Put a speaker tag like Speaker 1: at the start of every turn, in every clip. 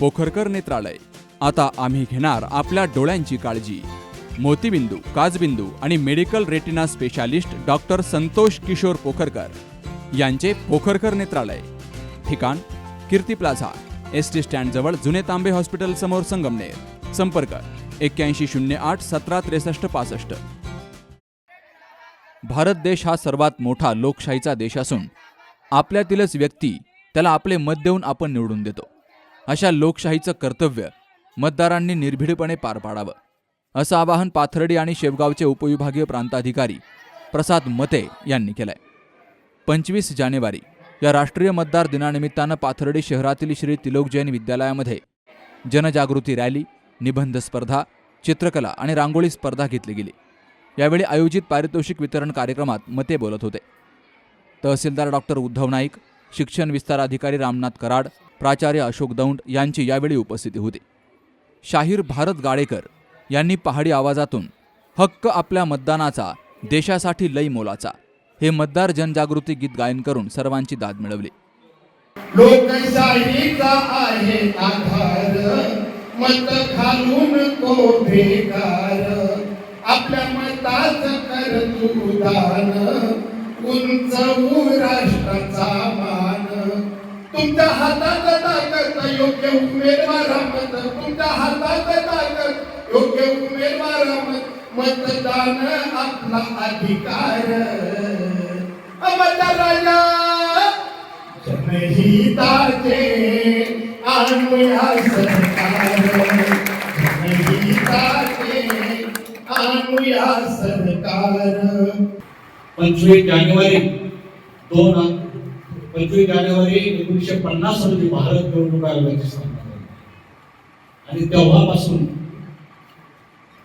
Speaker 1: पोखरकर नेत्रालय. आता आम्ही घेणार आपल्या डोळ्यांची काळजी. मोतीबिंदू काजबिंदू आणि medical retina specialist doctor Santosh Kishor Pokharkar यांचे पोखरकर नेत्रालय. ठिकाण कीर्ती प्लाझा एस टी स्टँडजवळ जुने तांबे हॉस्पिटल समोर संगमनेर. संपर्क एक्क्याऐंशी शून्य आठ सतरा त्रेसष्ट पासष्ट. भारत देश हा सर्वात मोठा लोकशाहीचा देश असून आपल्यातीलच व्यक्ती त्याला आपले मत देऊन आपण निवडून देतो. अशा लोकशाहीचं कर्तव्य मतदारांनी निर्भीडपणे पार पाडावं. असं आवाहन पाथर्डी आणि शेवगावचे उपविभागीय प्रांताधिकारी प्रसाद मते यांनी केलंय. पंचवीस जानेवारी या राष्ट्रीय मतदार दिनानिमित्तानं पाथर्डी शहरातील श्री तिलोक जैन विद्यालयामध्ये जनजागृती रॅली निबंध स्पर्धा चित्रकला आणि रांगोळी स्पर्धा घेतली गेली. यावेळी आयोजित पारितोषिक वितरण कार्यक्रमात मते बोलत होते. तहसीलदार डॉक्टर उद्धव नाईक शिक्षण विस्तार अधिकारी रामनाथ कराड प्राचार्य अशोक दौंड यांची यावेळी उपस्थिती होती. शाहीर भारत गाडेकर यांनी पहाडी आवाजातून हक्क आपल्या मतदानाचा देशासाठी लई मोलाचा हे मतदार जनजागृती गीत गायन करून सर्वांची दाद मिळवली.
Speaker 2: आपल्या मताच कर तू दान राष्ट्राचा मान. तुमच्या हातात ताकद योग्य उमेदवार मत तुमच्या हातात ताकद योग्य उमेदवार मत मतदान आपला अधिकार. मतदाराला जनहिताचे आणूया सरकार जनहिताचे आणूया सरकार
Speaker 3: पंचवीस जानेवारी दोन पंचवीस जानेवारी एकोणीसशे पन्नास रोजी भारत निवडणूक आयोगाची स्थापना झाली. आणि तेव्हापासून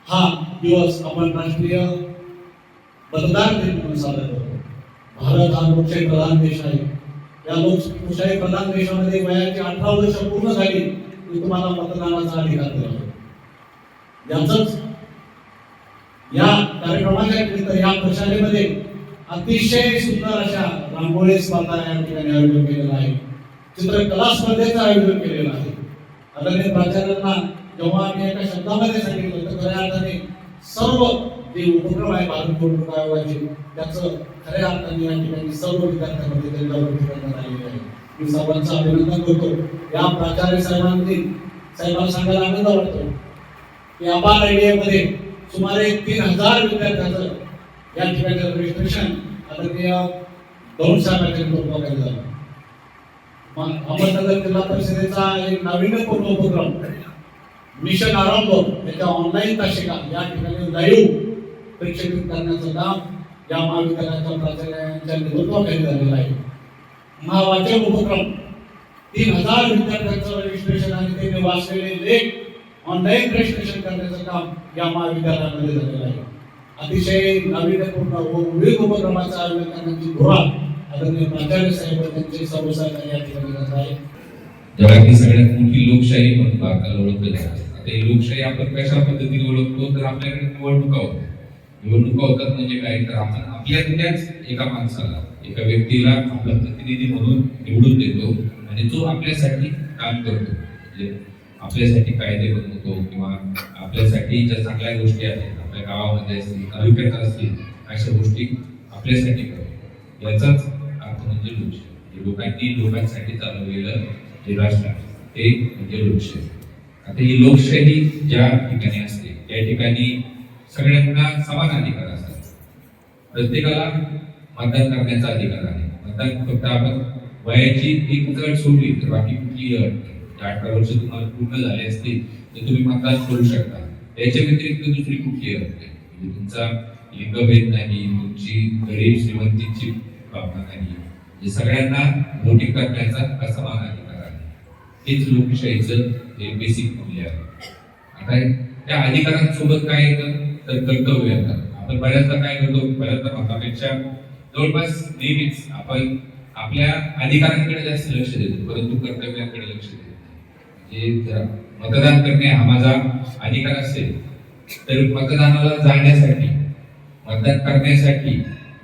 Speaker 3: हा दिवस आपण राष्ट्रीय मतदार दिन म्हणून साजरा करतो. भारत हा लोकशाही प्रधान देश आहे. या लोकशाही प्रधान देशामध्ये वयाची अठरा वर्ष पूर्ण झाली की तुम्हाला मतदानाचा अधिकार दिला याच या कार्यक्रमाच्या या प्रशालेमध्ये अतिशय सुंदर अशा रांगोळी स्पर्धा या ठिकाणी आयोजन केलेलं आहे. चित्रकला स्पर्धेचं आयोजन केलेलं आहे. आदरणीय प्राचार्यांना जेव्हा आम्ही एका शब्दामध्ये सांगितलं तर खऱ्या अर्थाने सर्व जे उपक्रम आहे भारत निवडणूक आयोगाचे त्याचं खऱ्या अर्थाने या ठिकाणी सर्व विद्यार्थ्यांमध्ये त्यांनी जागृती करण्यात आलेली आहे. मी सर्वांचं अभिनंदन करतो. या प्राचार्य साहेबांनी साहेबांना सांगायला आनंद वाटतो की अपार आयडियामध्ये सुमारे तीन हजार विद्यार्थ्यांचं या ठिकाणी रजिस्ट्रेशन आदरणीय दोन साहेबांच्या नेतृत्वाखाली झालं मग अहमदनगर जिल्हा परिषदेचा एक नाविन्यपूर्ण उपक्रम मिशन आरंभ त्याच्या ऑनलाईन तासिका या ठिकाणी लाईव्ह प्रेक्षणिक करण्याचं काम या महाविद्यालयाच्या प्राचार्यांच्या नेतृत्वाखाली झालेलं आहे. महावाचक उपक्रम तीन हजार विद्यार्थ्यांचं रजिस्ट्रेशन आणि त्यांनी वाचलेले लेख ऑनलाईन रजिस्ट्रेशन करण्याचं काम या महाविद्यालयामध्ये झालेलं आहे. अतिशय नाविन्यपूर्ण व विविध उपक्रमाचं आयोजन करण्याची धोरण आदरणीय प्राचार्य साहेब त्यांचे सर्व या ठिकाणी करत आहे.
Speaker 4: जगातली सगळ्यात मोठी लोकशाही म्हणून भारताला ओळखलं जातं. आता ही लोकशाही आपण कशा पद्धतीने ओळखतो तर आपल्याकडे निवडणुका होतात. निवडणुका होतात म्हणजे काय? तर आपण आपल्यातल्याच एका माणसाला एका व्यक्तीला आपला प्रतिनिधी म्हणून निवडून देतो आणि तो आपल्यासाठी काम करतो. म्हणजे आपल्यासाठी कायदे बनवतो किंवा आपल्यासाठी ज्या चांगल्या गोष्टी आहेत आपल्या गावामध्ये असतील तालुक्यात असतील अशा गोष्टी आपल्यासाठी करू. याचाच अर्थ म्हणजे लोकशाही. हे लोकांनी लोकांसाठी चालवलेलं जे राष्ट्र ते म्हणजे लोकशाही. आता ही लोकशाही ज्या ठिकाणी असते त्या ठिकाणी सगळ्यांना समान अधिकार असतात. प्रत्येकाला मतदान करण्याचा अधिकार आहे. मतदान फक्त आपण वयाची एक अट सोडली तर बाकी कुठली अट अठरा वर्ष तुम्हाला पूर्ण झाले असतील तर तुम्ही मतदान करू शकता. याच्या व्यतिरिक्त दुसरी कुठली अट नाही म्हणजे तुमचा लिंगभेद नाही तुमची गरीब श्रीमंतीची भावना नाही. म्हणजे सगळ्यांना मोठी करण्याचा हा समान अधिकार आहे? हेच लोकशाहीचं हे बेसिक मूल्य आहे. आता त्या अधिकारांसोबत काय येतं? तर कर्तव्य येतात आपण बऱ्याचदा काय करतो? बऱ्याचदा मतापेक्षा जवळपास नेहमीच आपण आपल्या अधिकारांकडे जास्त लक्ष देतो परंतु कर्तव्यांकडे हे मतदान करणे हा माझा अधिकार असेल तर मतदानाला जाण्यासाठी मतदान करण्यासाठी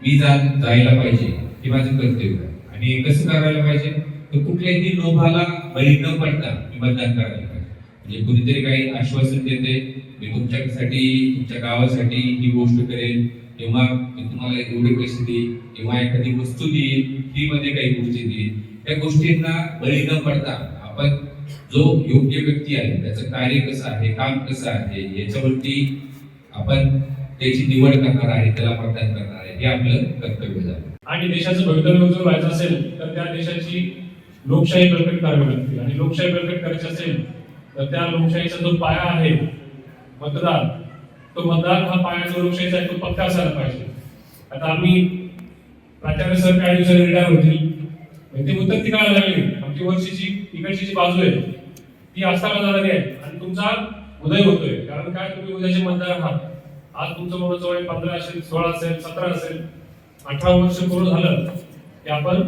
Speaker 4: मी जा जायला पाहिजे हे माझं कर्तव्य आहे. आणि कसं करायला पाहिजे? तर कुठल्याही लोभाला बळी न पडता मी मतदान करायला पाहिजे. म्हणजे कुणीतरी काही आश्वासन देते मी तुमच्यासाठी तुमच्या गावासाठी ही गोष्ट करेन. किंवा मी तुम्हाला एवढे पैसे देईल किंवा एखादी वस्तू देईल फ्री मध्ये काही गोष्टी देईल त्या गोष्टींना बळी न पडता आपण जो योग्य व्यक्ती आहे त्याचं कार्य कसं आहे काम कसं आहे याच्यावरती आपण त्याची निवड करणार आहे त्याला मतदान करणार आहे हे आपलं कर्तव्य झालं.
Speaker 5: आणि देशाचं भवितव्य जर व्हायचं असेल तर त्या देशाची लोकशाही बळकट करावी लागते आणि लोकशाही बळकट करायची असेल तर त्या लोकशाहीचा जो पाया आहे मतदार तो मतदार हा पाया जो लोकशाहीचा आहे तो पक्का असायला पाहिजे. आता आम्ही प्राचार्य सर काही दिवसांनी रिटायर होतील. म्हणजे ते ती कळायला लागली. आमची वर्षीची इकडची जी बाजू आहे. ती असताना जाणारी आहे आणि तुमचा उदय होतोय. कारण काय? तुम्ही उद्याचे मतदार आहात आज तुमचं मुलं वय पंधरा असेल सोळा असेल सतरा असेल अठरा वर्ष पूर्ण झालं की आपण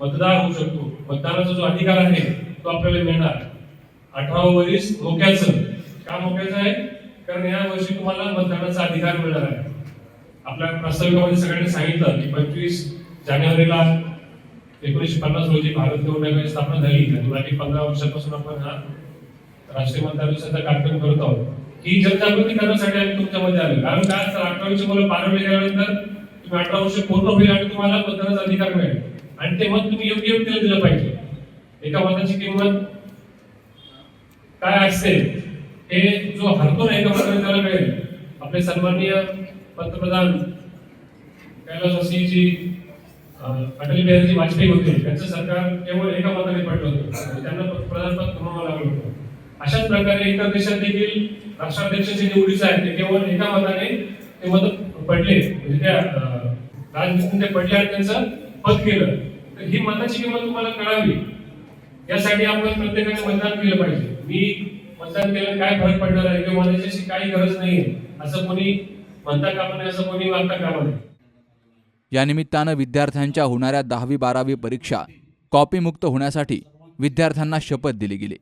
Speaker 5: मतदार होऊ शकतो. मतदानाचा जो अधिकार आहे तो आपल्याला मिळणार. अठरा वरीस मोक्याचं का मोक्याचं आहे? कारण या वर्षी तुम्हाला मतदानाचा अधिकार मिळणार आहे. आपल्या प्रस्ताविकामध्ये सगळ्यांनी सांगितलं की पंचवीस जानेवारीला एकोणीसशे पन्नास रोजी भारत निवडणुकीची स्थापना झाली. आणि बाकी पंधरा वर्षापासून आपण हा राष्ट्रीय मतदार दिवसाचा कार्यक्रम करत आहोत. ही जनजागृती करण्यासाठी आम्ही तुमच्यामध्ये आलो. कारण काय तर अठरा वर्ष मुलं पारवले गेल्यानंतर तुम्ही अठरा वर्ष पूर्ण होईल आणि तुम्हाला मतदानाचा अधिकार मिळेल. आणि ते मत तुम्ही योग्य व्यक्तीला दिलं पाहिजे. एका मताची किंमत काय असते हे जो हरतो ना एका मताने त्याला मिळेल. आपले सन्माननीय पंतप्रधान कैलास अं, अटल बिहारी वाजपेयी होते. त्यांचं सरकार केवळ एका मताने पडलं होतं. त्यांना प्रधानपद गमावं लागलं होतं. अशाच प्रकारे इतर देशात देखील राष्ट्राध्यक्षाचे निवडीचं आहे. ते केवळ एका मताने ते मत पडले. म्हणजे त्या राजनीतीतून ते पडले आणि त्यांचं पद केलं. तर ही मताची किंमत तुम्हाला कळावी. यासाठी आपण प्रत्येकाने मतदान केलं पाहिजे. मी मतदान केलं काय फरक पडणार आहे? किंवा मला काही गरज नाही असं कोणी म्हणता कामा नये असं कोणी वागता कामा नये.
Speaker 1: या निमित्तानं विद्यार्थ्यांच्या होणाऱ्या दहावी बारावी परीक्षा कॉपीमुक्त होण्यासाठी विद्यार्थ्यांना शपथ दिली गेली.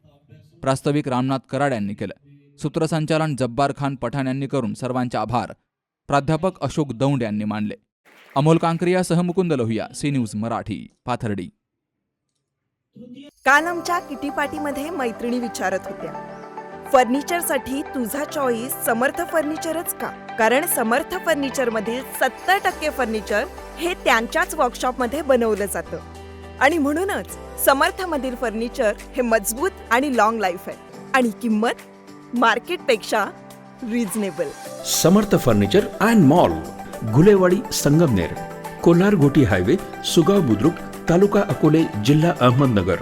Speaker 1: प्रास्ताविक रामनाथ कराड यांनी केलं. सूत्रसंचालन जब्बार खान पठाण यांनी करून सर्वांचे आभार. प्राध्यापक अशोक दौंड यांनी मानले. अमोल कांकरियासह मुकुंद लोहिया सी न्यूज मराठी पाथर्डी.
Speaker 6: काल आमच्या किटी पाटीमध्ये मैत्रिणी विचारत होत्या. फर्निचरसाठी तुझा चॉईस समर्थ फर्निचरच का? कारण समर्थ फर्निचरमधील सत्तर टक्के फर्निचर हे त्यांच्याच वर्कशॉपमध्ये बनवलं जातं. आणि म्हणूनच समर्थमधील फर्निचर हे मजबूत आणि लॉंग लाईफ आहे. आणि किंमत मार्केटपेक्षा reasonable
Speaker 7: Samarth furniture and mall Gulewadi Sangamner Kolhar highway Sugaon Budruk taluka Akole जिल्हा अहमदनगर.